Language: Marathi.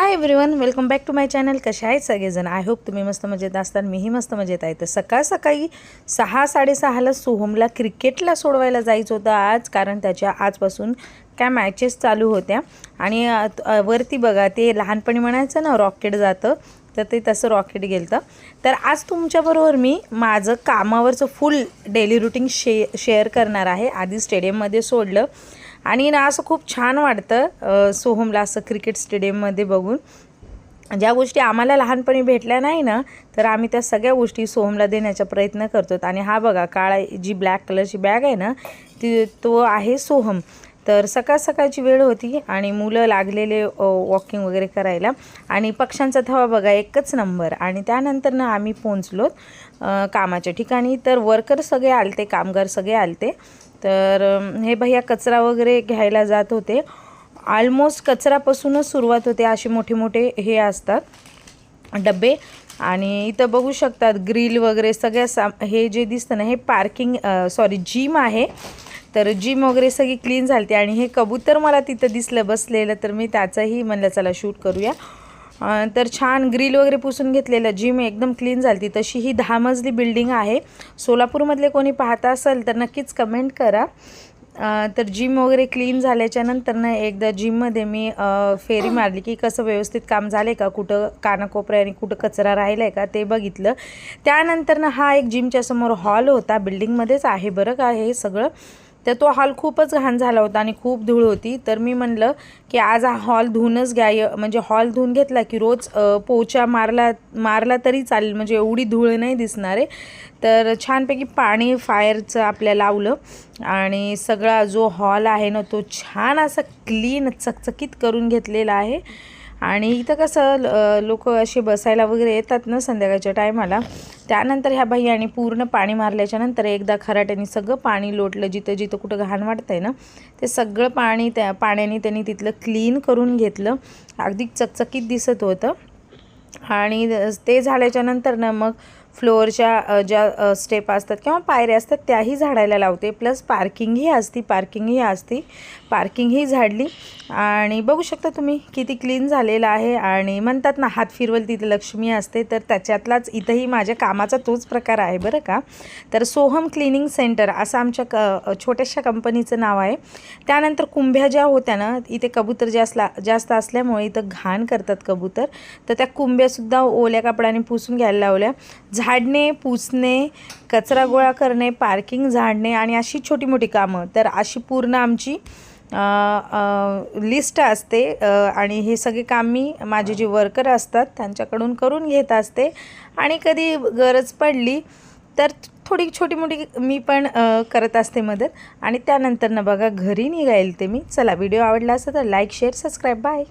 Everyone welcome back to my channel कसे आहेत सगळेजण? आय होप तुम्ही मस्त मजेत असताना मीही मस्त मजेत आहे. तर सकाळ सकाळी सहा साडेसहाला सोहमला क्रिकेटला सोडवायला जायचं होतं आज कारण त्याच्या आजपासून काय मॅचेस चालू होत्या. आणि वरती बघा ते लहानपणी म्हणायचं ना रॉकेट जातं तर ते तसं रॉकेट गेलं तर आज तुमच्याबरोबर मी माझं कामावरचं फुल डेली रुटीन शे शेअर करणार आहे. आधी स्टेडियममध्ये सोडलं आणि ना असं खूप छान वाटतं सोहमला असं क्रिकेट स्टेडियममध्ये बघून. ज्या गोष्टी आम्हाला लहानपणी भेटल्या नाही ना तर आम्ही त्या सगळ्या गोष्टी सोहमला देण्याचा प्रयत्न करतो. आणि हा बघा काळा जी ब्लॅक कलरची बॅग आहे ना ती तो आहे सोहम. तर सकाळ सकाळची वेळ होती आणि मुलं लागलेले वॉकिंग वगैरे करायला. आणि पक्ष्यांचा थवा बघा एकच नंबर आणि त्यानंतर ना आम्ही पोहोचलोत कामाच्या ठिकाणी. तर वर्कर सगळे आलते कामगार सगळे आलते. तर हे भैया कचरा वगैरे घ्यायला जात होते. ऑलमोस्ट कचऱ्यापासूनच सुरुवात होते असे मोठे मोठे हे असतात डबे. आणि इथं बघू शकतात ग्रिल वगैरे सगळ्या सा हे जे दिसतं ना हे पार्किंग सॉरी जिम आहे. तर जिम वगैरे सगळी क्लीन झाली आणि हे कबूतर मला तिथं दिसलं बसलेलं. तर मी त्याचंही म्हणलं चला शूट करूया. तर छान ग्रिल वगैरे पुसून घेतलेलं जिम एकदम क्लीन झाली तशी ही दहा मजली बिल्डिंग आहे. सोलापूरमधले कोणी पाहता असेल तर नक्कीच कमेंट करा. तर जिम वगैरे क्लीन झाल्याच्यानंतर ना एकदा जिममध्ये मी फेरी मारली की कसं व्यवस्थित काम झालं का? कुठं कानाकोपऱ्या आणि कुठं कचरा राहिला आहे का? ते बघितलं. त्यानंतर ना हा एक जिमच्या समोर हॉल होता. बिल्डिंगमध्येच आहे. बरं का? हे सगळं. तर तो हॉल खूपच घाण झाला होता आणि खूप धूळ होती. तर मी म्हणलं की आज हा हॉल धुवूनच घ्याय म्हणजे हॉल धुवून घेतला की रोज पोचा मारला मारला तरी चालेल म्हणजे एवढी धूळ नाही दिसणार आहे. तर छानपैकी पाणी फायरचं आपल्या लावलं आणि सगळा जो हॉल आहे ना तो छान असा क्लीन चकचकीत करून घेतलेला आहे. आणि इथं कसं लोक असे बसायला वगैरे येतात ना संध्याकाळच्या टायमाला. त्यानंतर ह्या भैयाने पूर्ण पाणी मारल्याच्यानंतर एकदा खराट्याने सगळं पाणी लोटलं जिथं जिथं कुठं घाण वाटतंय ना ते सगळं पाणी त्या पाण्याने त्यांनी तिथलं क्लीन करून घेतलं. अगदी चकचकीत दिसत होतं. आणि ते झाल्याच्यानंतर ना मग फ्लोअरच्या ज्या स्टेप असतात किंवा पायऱ्या असतात त्याही झाडायला लावते. प्लस पार्किंगही असती पार्किंगही असती. पार्किंगही झाडली. आणि बघू शकता तुम्ही किती क्लीन झालेलं आहे. आणि म्हणतात ना हात फिरवल तिथे लक्ष्मी असते तर त्याच्यातलाच इथंही माझ्या कामाचा तोच प्रकार आहे बरं का. तर सोहम क्लिनिंग सेंटर असं आमच्या क छोट्याशा कंपनीचं नाव आहे. त्यानंतर कुंभ्या ज्या होत्या ना इथे कबूतर जास्त ला जास्त असल्यामुळे इथं घाण करतात कबूतर. तर त्या कुंभ्यासुद्धा ओल्या कपड्याने पुसून घ्यायला लावल्या. झाडणे पुसणे कचरा गोळा करणे पार्किंग झाडणे आणि अशी छोटी मोठी कामं. तर अशी पूर्ण आमची लिस्ट असते. आणि हे सगळे काम मी माझे जे वर्कर असतात त्यांच्याकडून करून घेत असते. आणि कधी गरज पडली तर थोडी छोटी मोठी मी पण करत असते मदत. आणि त्यानंतर ना बघा घरी निघायला ते मी. चला व्हिडिओ आवडला असेल तर लाईक शेअर सबस्क्राईब. बाय.